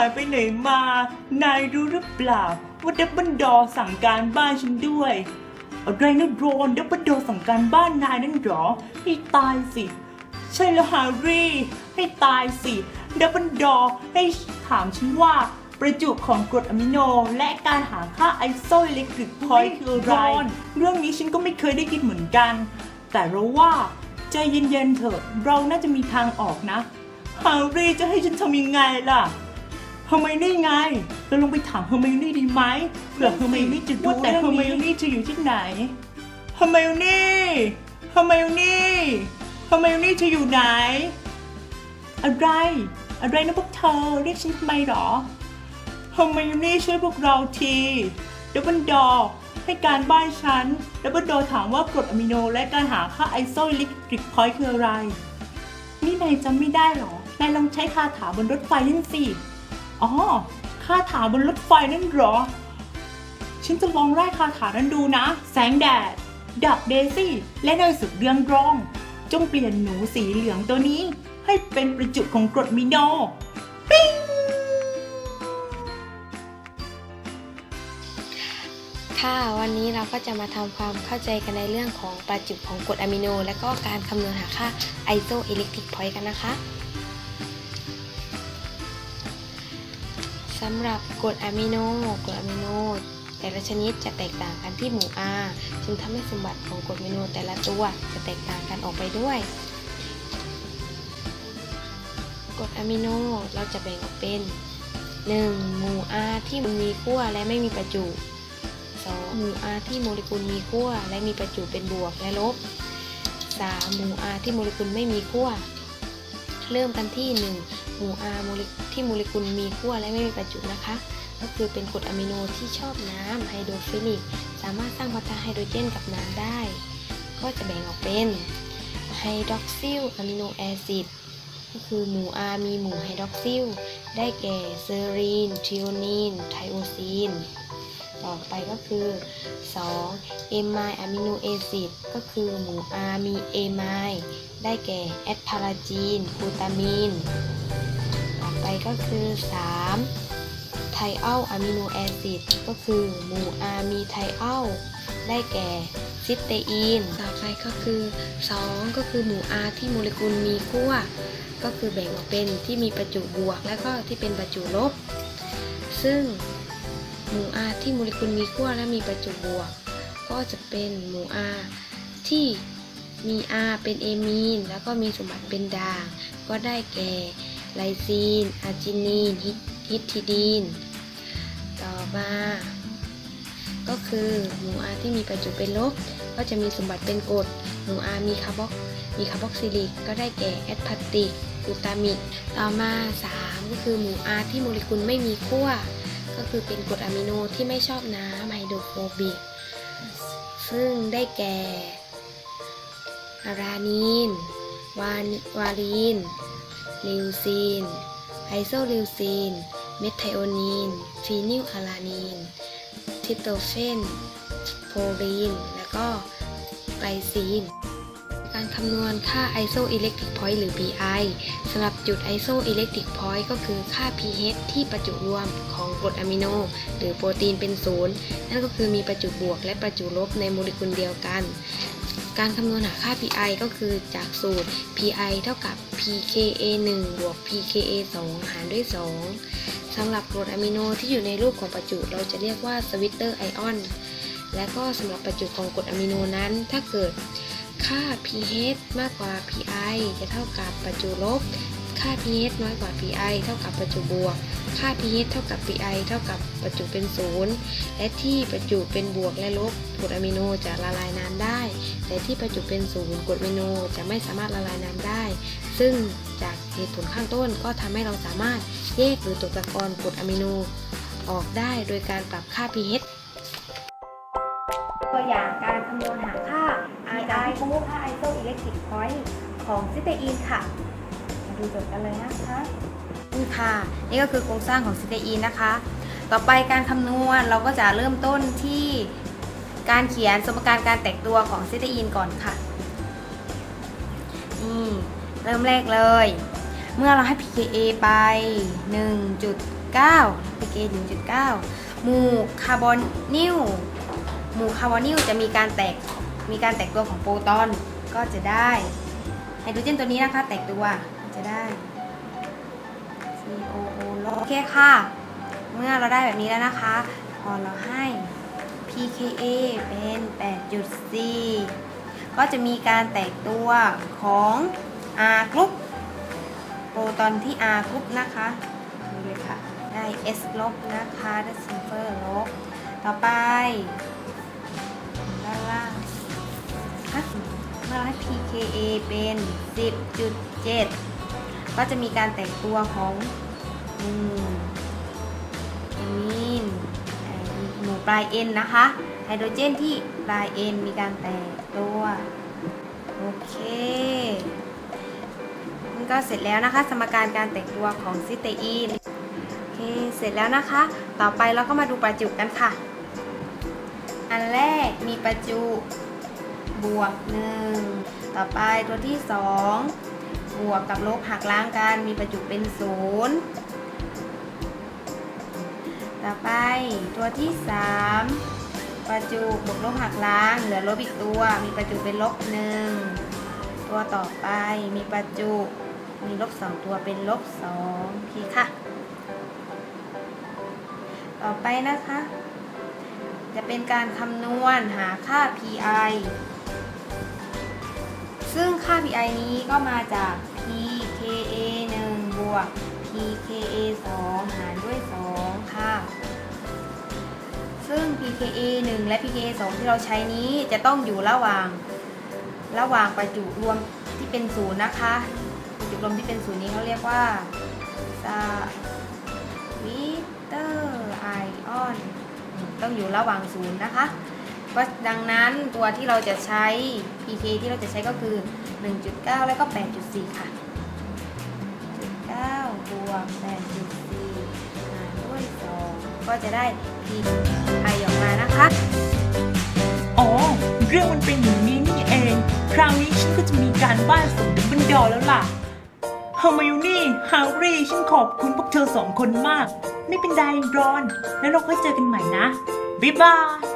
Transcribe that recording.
ายไปไหนมา นายรู้หรือเปล่าว่าดับเบิลดอสั่งการบ้านฉันด้วยอะไรนะโรนดับเบิลดอสั่งการบ้านนายนั่นเหรอ ให้ตายสิ ใช่แล้วฮาร์รี่ ให้ตายสิดับเบิลดอให้ถามฉันว่าประจุของกรดอะมิโน และการหาค่าไอโซอิเล็กทริกพอยต์คืออะไร เรื่องนี้ฉันก็ไม่เคยได้ยินเหมือนกัน แต่เราว่าใจเย็นๆเถอะ เราน่าจะมีทางออกนะฮาร์รี่จะให้ฉันทำยังไงล่ะ เฮอร์ไมโอนี่ไง เราลองไปถามเฮอร์ไมโอนี่ดีไหมเผื่อเฮอร์ไมโอนี่จะรู้แต่เฮอร์ไมโอนี่จะอยู่ที่ไหนเฮอร์ไมโอนี่เฮอร์ไมโอนี่เฮอร์ไมโอนี่เธออยู่ไหน อะไร อะไรนะพวกเธอเรียกฉันทำไมหรอเฮอร์ไมโอนี่ช่วยพวกเราทีดับเบิลดอให้การบ้านฉันดับเบิลดอถามว่ากรดอะมิโนและการหาค่าไอโซลิกทริกพอยต์คืออะไร นี่นายจำไม่ได้หรอนายลองใช้คาถาบนรถไฟนั่นสิ อ๋อคาถาบนรถไฟนั่นหรอ ฉันจะลองไล่คาถานั้นดูนะ แสงแดด ดับเดซี่ และเนสึกเรื่องรอง จงเปลี่ยนหนูสีเหลืองตัวนี้ ให้เป็นประจุของกรดมิโนปิ้งค่ะวันนี้เราก็จะมาทำความเข้าใจกันในเรื่องของประจุของกรดอะมิโน และก็การคำนวณหาค่าไอโซอิเล็กทริกพอยต์กันนะคะ สำหรับกรดอะมิโนกรดอะมิโนแต่ละชนิดจะแตกต่างกันที่หมู่ R จึงทำให้สมบัติของกรดอะมิโนแต่ละตัวจะแตกต่างกันออกไปด้วยกรดอะมิโนเราจะแบ่งออกเป็น 1. หมู่ R ที่มีขั้วและไม่มีประจุ 2. หมู่ R ที่โมเลกุลมีขั้วและมีประจุเป็นบวกและลบ 3. หมู่ R ที่โมเลกุลไม่มีขั้ว เริ่มกันที่ 1 หมู่ R โมเลที่โมเลกุลมีขั้วและไม่มีประจุนะคะ ก็คือเป็นกรดอะมิโนที่ชอบน้ำไฮโดรฟิลิก สามารถสร้างพันธะไฮโดรเจนกับน้ำได้ ก็จะแบ่งออกเป็นไฮดรอกซิลอะมิโนแอซิดก็คือหมู่ R มีหมู่ไฮดรอกซิล ได้แก่เซอรีนทริโอนีน ไทโอซีน ต่อไปก็คือ 2. เอมายอะมิโนแอซิดก็คือหมู่ R มีเอมายได้แก่แอดพาราจีนกลูตามีน ไปก็คือ 3. ไทอัลอะมิโนแอซิดก็คือหมู่ R มีไทอัลได้แก่ซิสเตอีน ต่อไปก็คือ 2 ก็คือหมู่ R ที่โมเลกุลมีขั้ว ก็คือแบ่งออกเป็นที่มีประจุบวก และก็ที่เป็นประจุลบ ซึ่งหมู่ R ที่โมเลกุลมีขั้วและมีประจุบวก ก็จะเป็นหมู่ R ที่มี R เป็นเอมีน แล้วก็มีสมบัติเป็นด่าง ก็ได้แก่ ไลซีน อาร์จินีนฮิตทิดีน ต่อมาก็คือหมู่ R ที่มีประจุเป็นลบ ก็จะมีสมบัติเป็นกรดหมู่ R มีคาร์บอกมีคาร์บอกซิลิก ก็ได้แก่แอดพาติกกูตามิก ต่อมา 3 ก็คือหมู่ R ที่โมเลกุลไม่มีขั้ว ก็คือเป็นกรดอะมิโนที่ไม่ชอบน้ำไฮโดรโฟบิก ซึ่งได้แก่อารานีน วานวาลีน ลิวซีนไอโซลิวซีน เมทไทโอนีน ฟีนิลอารานีน ทิโตเฟน โพลีน แล้วก็ไกลซีน การคำนวณค่า isoelectric point หรือ PI สำหรับจุด isoelectric point ก็คือค่า pH ที่ประจุรวมของกรดอะมิโน หรือโปรตีนเป็นศูนย์นั่นก็คือมีประจุบวกและประจุลบในโมเลกุลเดียวกัน การคำนวณหาค่า PI ก็คือจากสูตร PI เท่ากับ pKa 1บวก pKa 2 หารด้วย 2สำหรับกรดอะมิโนที่อยู่ในรูปของประจุเราจะเรียกว่าสวิตเตอร์ไอออน และก็สำหรับประจุของกรดอะมิโนนั้นถ้าเกิดค่า pH มากกว่า pi จะเท่ากับประจุลบ ค่า pH น้อยกว่า pi เท่ากับประจุบวก ค่า pH เท่ากับ pi เท่ากับประจุเป็นศูนย์และที่ประจุเป็นบวกและลบกรดอะมิโนจะละลายน้ำได้ แต่ที่ประจุเป็นศูนย์กรดอะมิโนจะไม่สามารถละลายน้ำได้ ซึ่งจากเหตุผลข้างต้นก็ทำให้เราสามารถแยกหรือตกตะกอนกรดอะมิโนออกได้โดยการปรับค่า pH ตัวอย่างการคำนวณหาค่า RI คู่ค่า isoelectric point ของซิเตอีนค่ะ ดูโจทย์กันเลยนะคะนี่ค่ะ นี่ก็คือโครงสร้างของซิสเตอีนนะคะ ต่อไปการคำนวณเราก็จะเริ่มต้นที่การเขียนสมการการแตกตัวของซิสเตอีนก่อนค่ะ นี่เริ่มแรกเลย เมื่อเราให้ pKa ไป 1.9 pK 1.9 หมู่คาร์บอนิลหมู่คาร์บอนิลจะมีการแตกมีการแตกตัวของโปรตอนก็จะได้ไฮโดรเจนตัวนี้นะคะแตกตัว จะได้ COO ลบโอเคค่ะ เมื่อเราได้แบบนี้แล้วนะคะ พอเราให้ pKa เป็น 8.4 ก็จะมีการแตกตัวของ R กรุ๊ปโปรตอนที่ R กรุ๊ปนะคะดูเลยค่ะ ได้ S ลบนะคะ ได้ซัลเฟอร์ลบ ต่อไปด้านล่างเมื่อเราให้ pKa เป็น 10.7 ก็จะมีการแตกตัวของอืมเอมีนหมู่ปลาย N นนะคะไฮโดรเจนที่ปลาย N มีการแตกตัวโอเคมันก็เสร็จแล้วนะคะ สมการการแตกตัวของซิเตอีนโอเคเสร็จแล้วนะคะ ต่อไปเราก็มาดูประจุกันค่ะ อันแรกมีประจุบวกหนึ่งต่อไปตัวที่สอง บวกกับลบหักล้างกันมีประจุเป็นศูนย์ต่อไปตัวที่สามประจุบวกลบหักล้าง เหลือลบอีกตัว มีประจุเป็นลบหนึ่งตัวต่อไปมีประจุมีลบสองตัวเป็นลบสองโอเคค่ะ ต่อไปนะคะ จะเป็นการคำนวณหาค่า pi ซึ่งค่า pi นี้ก็มาจาก pKa 2 หารด้วย 2 ค่ะ ซึ่ง pKa 1 และ pKa 2 ที่เราใช้นี้จะต้องอยู่ระหว่าง ระหว่างประจุรวมที่เป็นศูนย์นะคะ ประจุรวมที่เป็นศูนย์นี้เขาเรียกว่าสวิเตอร์ไอออน ต้องอยู่ระหว่างศูนย์นะคะก็ดังนั้นตัวที่เราจะใช้ pK ที่เราจะใช้ก็คือ 1.9 แล้วก็ 8.4 ค่ะ ก็จะได้ pI ออกมานะคะ อ๋อ เรื่องมันเป็นอย่างนี้นี่เอง คราวนี้ฉันก็จะมีการบ้านส่งดับเบิลดอแล้วล่ะเฮอร์มายนี่ฮารี่ฉันขอบคุณพวกเธอสองคนมาก ไม่เป็นไรรอน แล้วเราค่อยเจอกันใหม่นะ บ๊ายบาย